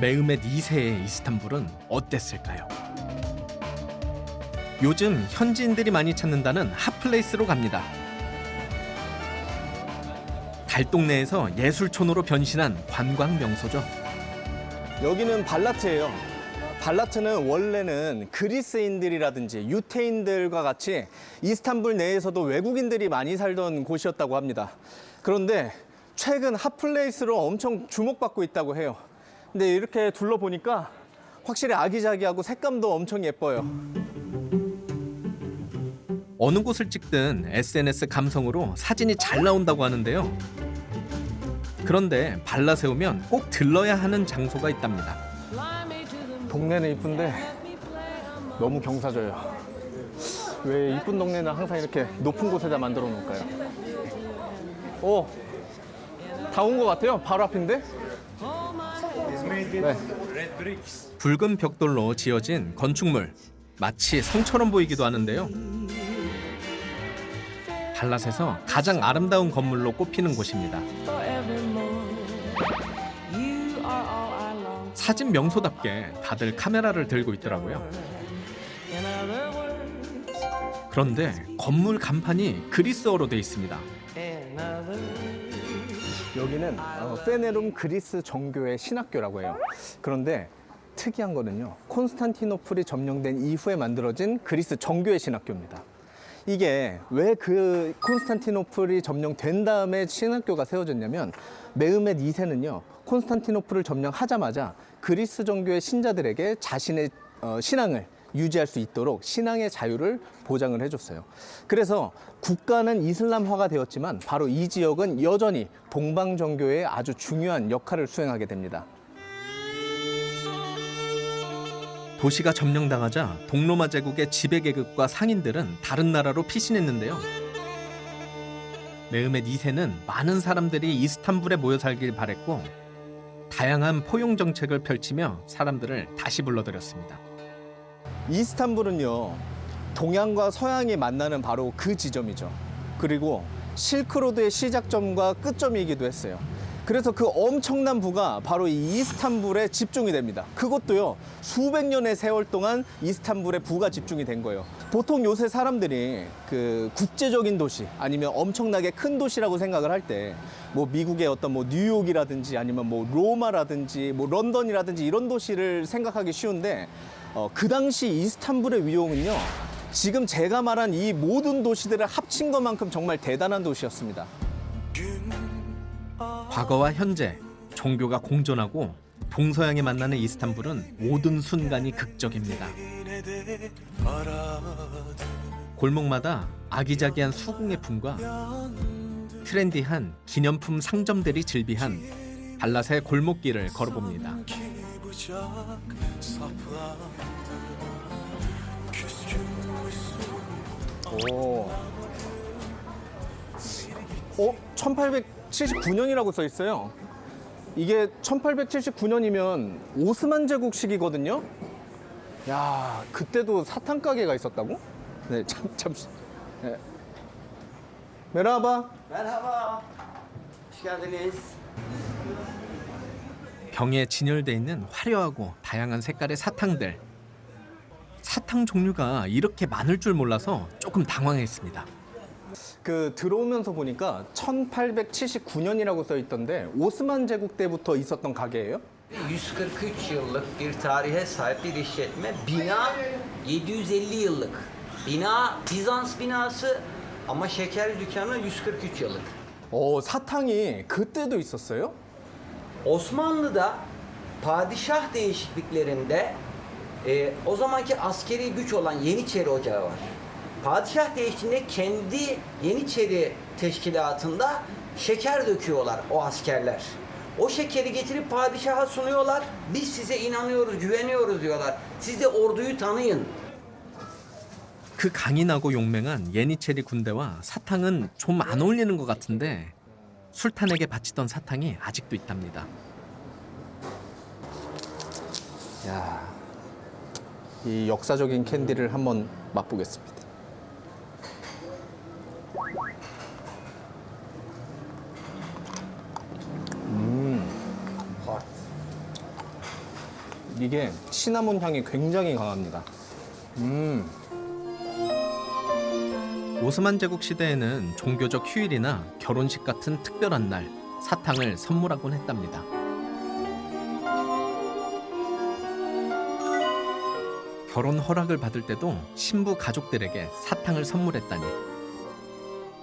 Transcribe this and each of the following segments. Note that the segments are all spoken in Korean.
메흐멧 2세의 이스탄불은 어땠을까요? 요즘 현지인들이 많이 찾는다는 핫플레이스로 갑니다. 달동네에서 예술촌으로 변신한 관광 명소죠. 여기는 발라트예요. 발라트는 원래는 그리스인들이라든지 유태인들과 같이 이스탄불 내에서도 외국인들이 많이 살던 곳이었다고 합니다. 그런데 최근 핫플레이스로 엄청 주목받고 있다고 해요. 근데 이렇게 둘러보니까 확실히 아기자기하고 색감도 엄청 예뻐요. 어느 곳을 찍든 SNS 감성으로 사진이 잘 나온다고 하는데요. 그런데 발라세 오면 꼭 들러야 하는 장소가 있답니다. 동네는 이쁜데 너무 경사져요. 왜 이쁜 동네는 항상 이렇게 높은 곳에다 만들어 놓을까요? 오, 다 온 것 같아요. 바로 앞인데? 네. 붉은 벽돌로 지어진 건축물 마치 성처럼 보이기도 하는데요. 발랏에서 가장 아름다운 건물로 꼽히는 곳입니다. 사진 명소답게 다들 카메라를 들고 있더라고요. 그런데 건물 간판이 그리스어로 돼 있습니다. 여기는 어, 페네룸 그리스 정교회 신학교라고 해요. 그런데 특이한 거는요. 콘스탄티노플이 점령된 이후에 만들어진 그리스 정교회 신학교입니다. 이게 왜 그 콘스탄티노플이 점령된 다음에 신학교가 세워졌냐면 메흐멧 2세는요. 콘스탄티노플을 점령하자마자 그리스 정교회 신자들에게 자신의 어, 신앙을 유지할 수 있도록 신앙의 자유를 보장을 해줬어요. 그래서 국가는 이슬람화가 되었지만 바로 이 지역은 여전히 동방 정교의 아주 중요한 역할을 수행하게 됩니다. 도시가 점령당하자 동로마 제국의 지배 계급과 상인들은 다른 나라로 피신했는데요. 메흐멧 2세는 많은 사람들이 이스탄불에 모여 살길 바랬고 다양한 포용 정책을 펼치며 사람들을 다시 불러들였습니다. 이스탄불은요, 동양과 서양이 만나는 바로 그 지점이죠. 그리고 실크로드의 시작점과 끝점이기도 했어요. 그래서 그 엄청난 부가 바로 이 이스탄불에 집중이 됩니다. 그것도요, 수백 년의 세월 동안 이스탄불에 부가 집중이 된 거예요. 보통 요새 사람들이 그 국제적인 도시 아니면 엄청나게 큰 도시라고 생각을 할 때 뭐 미국의 어떤 뭐 뉴욕이라든지 아니면 뭐 로마라든지 뭐 런던이라든지 이런 도시를 생각하기 쉬운데 어, 그 당시 이스탄불의 위용은요. 지금 제가 말한 이 모든 도시들을 합친 것만큼 정말 대단한 도시였습니다. 과거와 현재 종교가 공존하고 동서양이 만나는 이스탄불은 모든 순간이 극적입니다. 골목마다 아기자기한 수궁의 품과 트렌디한 기념품 상점들이 즐비한 발라세 골목길을 걸어봅니다. 오. 어? 1879년이라고 써 있어요. 이게 1879년이면 오스만 제국 시기거든요. 야, 그때도 사탕 가게가 있었다고? 네, 참, 참. 네. 메라바. Merhaba. Hoş geldiniz. 병에 진열돼 있는 화려하고 다양한 색깔의 사탕들. 사탕 종류가 이렇게 많을 줄 몰라서 조금 당황했습니다. 그 들어오면서 보니까 1879년이라고 써 있던데 오스만 제국 때부터 있었던 가게예요? 143 yıllık bir tarihe sahip bir işletme. Bina 750 yıllık. Bina Bizans binası ama şeker dükkanı 143 yıllık. 어, 사탕이 그때도 있었어요? Osmanlı'da padişah değişikliklerinde e, o zamanki askeri güç olan Yeniçeri Ocağı var. Padişah değiştiğinde kendi Yeniçeri teşkilatında şeker döküyorlar o askerler. O şekeri getirip padişaha sunuyorlar. Biz size inanıyoruz, güveniyoruz diyorlar. Siz de orduyu tanıyın. 그 강인하고 용맹한 예니체리 군대와 사탕은 좀 안 어울리는 것 같은데 술탄에게 바치던 사탕이 아직도 있답니다. 야, 이 역사적인 캔디를 한번 맛보겠습니다. 음, 이게 시나몬 향이 굉장히 강합니다. 음, 오스만 제국 시대에는 종교적 휴일이나 결혼식 같은 특별한 날 사탕을 선물하곤 했답니다. 결혼 허락을 받을 때도 신부 가족들에게 사탕을 선물했다니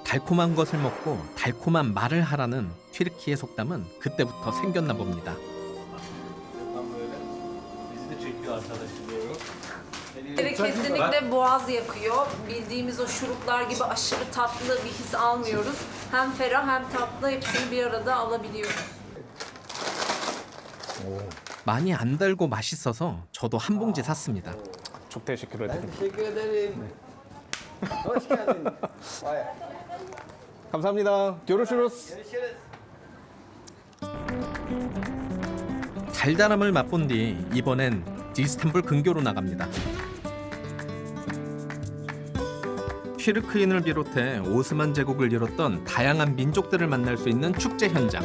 달콤한 것을 먹고 달콤한 말을 하라는 튀르키의 속담은 그때부터 생겼나 봅니다. Kesinlikle boğaz yakıyor. Bildiğimiz o şuruplar gibi aşırı tatlı bir his almıyoruz. Hem ferah hem tatlı hepsini bir arada alabiliyoruz. 많이 안 달고 맛있어서 저도 한 봉지 샀습니다. çok teşekkür ederim. Teşekkür ederim. Hoş geldin. Vay. 감사합니다. görüşürüz. Görüşürüz. 달달함을 맛본 뒤 이번엔 이스탄불 근교로 나갑니다. 튀르크인을 비롯해 오스만 제국을 이뤘던 다양한 민족들을 만날 수 있는 축제 현장.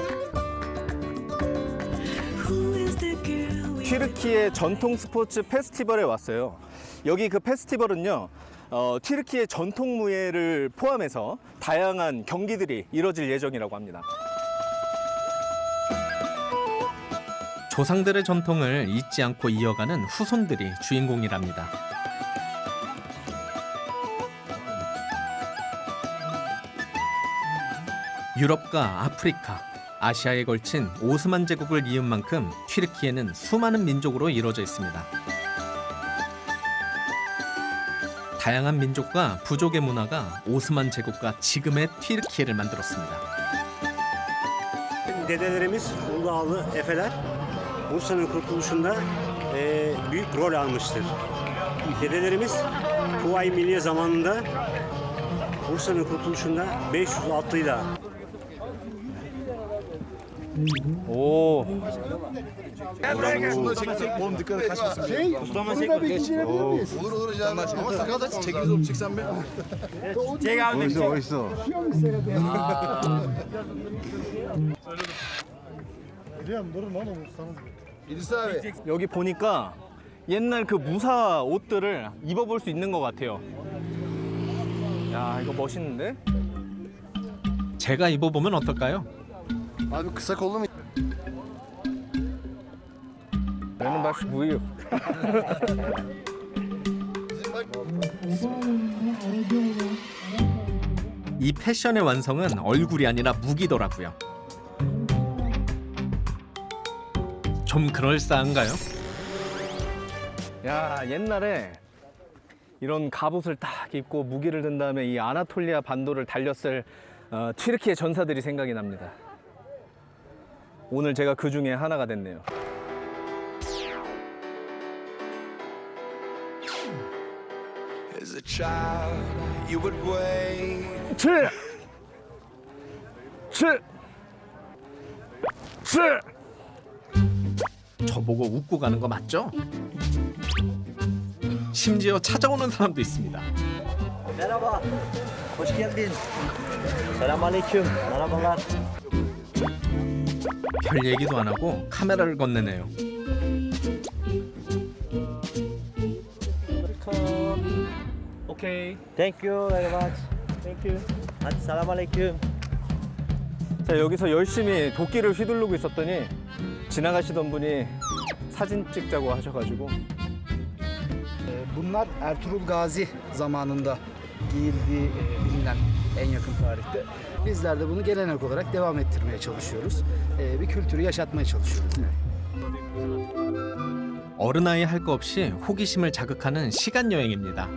튀르키의 전통 스포츠 페스티벌에 왔어요. 여기 그 페스티벌은요. 어, 튀르키의 전통 무예를 포함해서 다양한 경기들이 이뤄질 예정이라고 합니다. 조상들의 전통을 잊지 않고 이어가는 후손들이 주인공이랍니다. 유럽과 아프리카, 아시아에 걸친 오스만 제국을 이은 만큼 튀르키예는 수많은 민족으로 이루어져 있습니다. 다양한 민족과 부족의 문화가 오스만 제국과 지금의 튀르키예를 만들었습니다. Dedelerimiz Uludağlı Efeler Bursa'nın kurtuluşunda eee, büyük rol almıştır. Dedelerimiz Kuvayi Milliye zamanında Bursa'nın kurtuluşunda 500 atlıyla 오, abi. 여기 보니까 옛날 그 무사 옷들을 입어볼 수 있는 것 같아요. 야, 이거 멋있는데? 제가 입어보면 어떨까요? Abi kısa kollu mu? Benim baş buyuyor. 이 패션의 완성은 얼굴이 아니라 무기더라고요. 좀 그럴싸한가요? 야, 옛날에 이런 갑옷을 딱 입고 무기를 든 다음에 이 아나톨리아 반도를 달렸을 어, 튀르키의 전사들이 생각이 납니다. 오늘 제가 그 중에 하나가 됐네요. As a child, you would wait. 칠! 칠! 칠! 저보고 웃고 가는 거 맞죠? 심지어 찾아오는 사람도 있습니다. Merhaba. Hoş geldin. Selamünaleyküm. Merhabalar. 별 얘기도 안 하고 카메라를 건네네요. 오케이. Thank you very much. Thank you. Hadi selamünaleyküm. 자, 여기서 열심히 도끼를 휘두르고 있었더니 지나가시던 분이 사진 찍자고 하셔가지고 Bunlar Ertuğrul Gazi zamanında giyildiği e, bilinen en yakın tarihte. Bizler de bunu gelenek olarak devam ettirmeye çalışıyoruz. E, Bir kültürü yaşatmaya çalışıyoruz. 어른아이 할 거 없이 호기심을 자극하는 시간 여행입니다.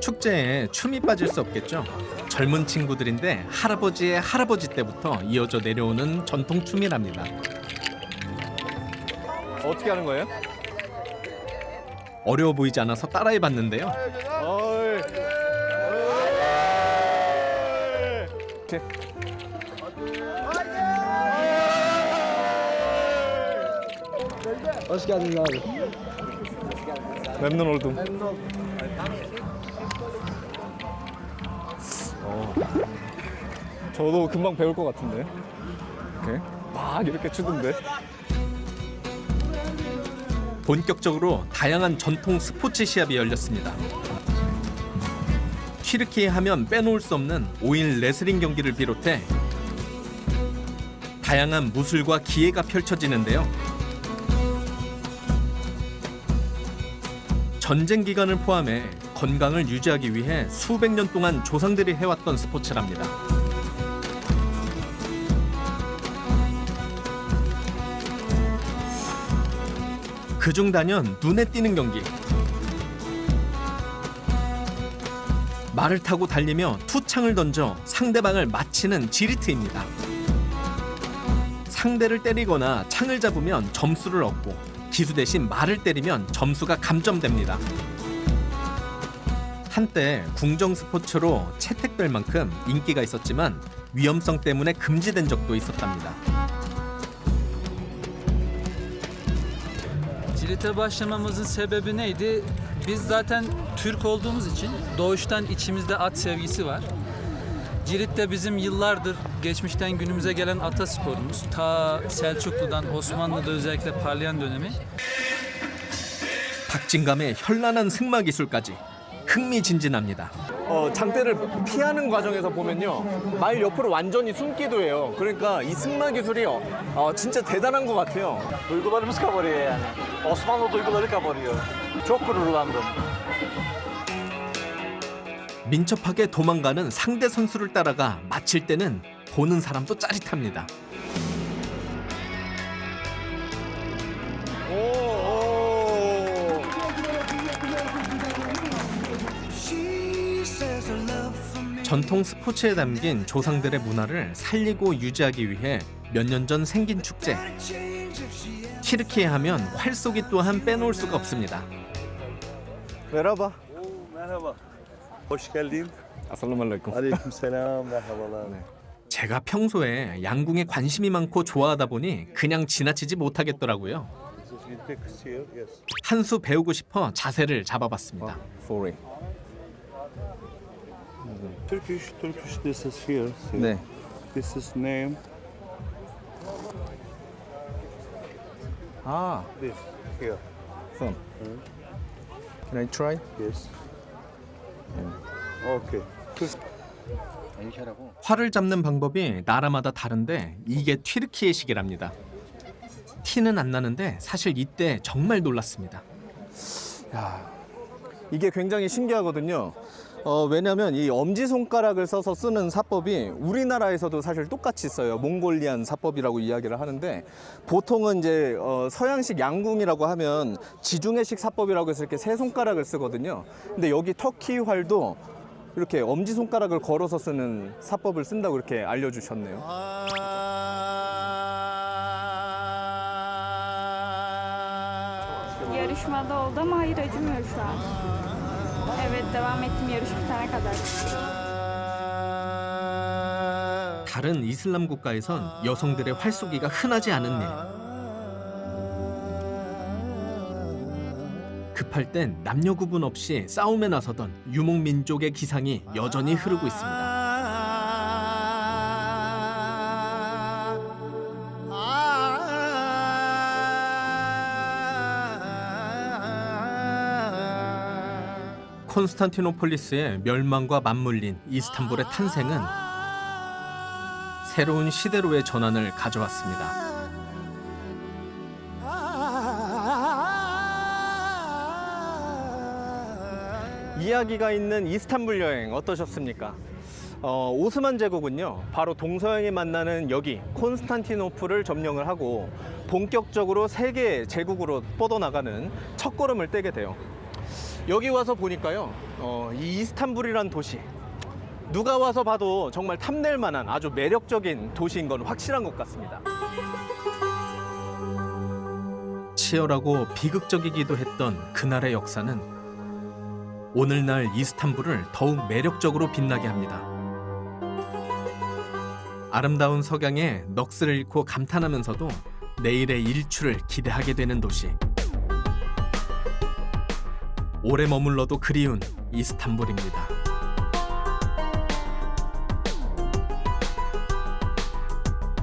축제에 춤이 빠질 수 없겠죠. 젊은 친구들인데 할아버지의 할아버지 때부터 이어져 내려오는 전통 춤이랍니다. 어떻게 하는 거예요? 어려워 보이지 않아서 따라해 봤는데요. 어이. Hoş geldiniz abi. Memnun oldum. 어. 저도 금방 배울 것 같은데. 이렇게 막 이렇게 추던데. 본격적으로 다양한 전통 스포츠 시합이 열렸습니다. 튀르키예 하면 빼놓을 수 없는 5일 레슬링 경기를 비롯해 다양한 무술과 기회가 펼쳐지는데요. 전쟁 기간을 포함해 건강을 유지하기 위해 수백 년 동안 조상들이 해왔던 스포츠랍니다. 그중 단연 눈에 띄는 경기. 말을 타고 달리며 투창을 던져 상대방을 맞히는 지리트입니다. 상대를 때리거나 창을 잡으면 점수를 얻고 기수 대신 말을 때리면 점수가 감점됩니다. 한때 궁정 스포츠로 채택될 만큼 인기가 있었지만 위험성 때문에 금지된 적도 있었답니다. Cirit'e başlamamızın sebebi neydi? Biz zaten Türk olduğumuz için doğuştan içimizde at sevgisi var. Cirit de bizim yıllardır geçmişten günümüze gelen atasporumuz. Ta Selçuklu'dan Osmanlı'da özellikle parlayan dönemi. 박진감의 현란한 승마 기술까지 흥미진진합니다. 어, 장대를 피하는 과정에서 보면요. 말 옆으로 완전히 숨기도 해요. 그러니까 이 승마 기술이 어, 진짜 대단한 것 같아요. Duygularımız kabarıyor yani. Osmanlı duyguları kabarıyor. Çok gururlandım. 민첩하게 도망가는 상대 선수를 따라가 마칠 때는 보는 사람도 짜릿합니다. 오, 오. 전통 스포츠에 담긴 조상들의 문화를 살리고 유지하기 위해 몇 년 전 생긴 축제. 튀르키예 하면 활쏘기 또한 빼놓을 수가 없습니다. 메라바. Geldin. 아 살라말레이쿰. Aleykümselam. Merhabalar. 제가 평소에 양궁에 관심이 많고 좋아하다 보니 그냥 지나치지 못하겠더라고요. Vintex here. Yes. 한 수 배우고 싶어 자세를 잡아봤습니다. Sorry. Turkish, Turkish. This is here. See? 네. This is name. 아, This here. son. Can I try? Yes. Okay. 활을 잡는 방법이 나라마다 다른데 이게 튀르키예식이랍니다. 티는 안 나는데 사실 이때 정말 놀랐습니다. 이게 굉장히 신기하거든요. 어, 왜냐면 이 엄지 손가락을 써서 쓰는 사법이 우리나라에서도 사실 똑같이 써요. 몽골리안 사법이라고 이야기를 하는데 보통은 이제 어, 서양식 양궁이라고 하면 지중해식 사법이라고 해서 이렇게 세 손가락을 쓰거든요. 근데 여기 터키 활도 이렇게 엄지손가락을 걸어서 쓰는 사법을 쓴다고 이렇게 알려주셨네요. Yarışmada oldu ama hayır acımıyor şu an. Evet devam ettim yarış bitene kadar. 다른 이슬람 국가에선 여성들의 활쏘기가 흔하지 않은 일. 급할 땐 남녀 구분 없이 싸움에 나서던 유목 민족의 기상이 여전히 흐르고 있습니다. 콘스탄티노폴리스의 멸망과 맞물린 이스탄불의 탄생은 새로운 시대로의 전환을 가져왔습니다. 이야기가 있는 이스탄불 여행 어떠셨습니까? 어, 오스만 제국은요 바로 동서양이 만나는 여기 콘스탄티노플을 점령을 하고 본격적으로 세계 제국으로 뻗어나가는 첫걸음을 떼게 돼요. 여기 와서 보니까요 어, 이 이스탄불이란 도시 누가 와서 봐도 정말 탐낼 만한 아주 매력적인 도시인 건 확실한 것 같습니다. 치열하고 비극적이기도 했던 그날의 역사는 오늘날 이스탄불을 더욱 매력적으로 빛나게 합니다. 아름다운 석양에 넋을 잃고 감탄하면서도 내일의 일출을 기대하게 되는 도시. 오래 머물러도 그리운 이스탄불입니다.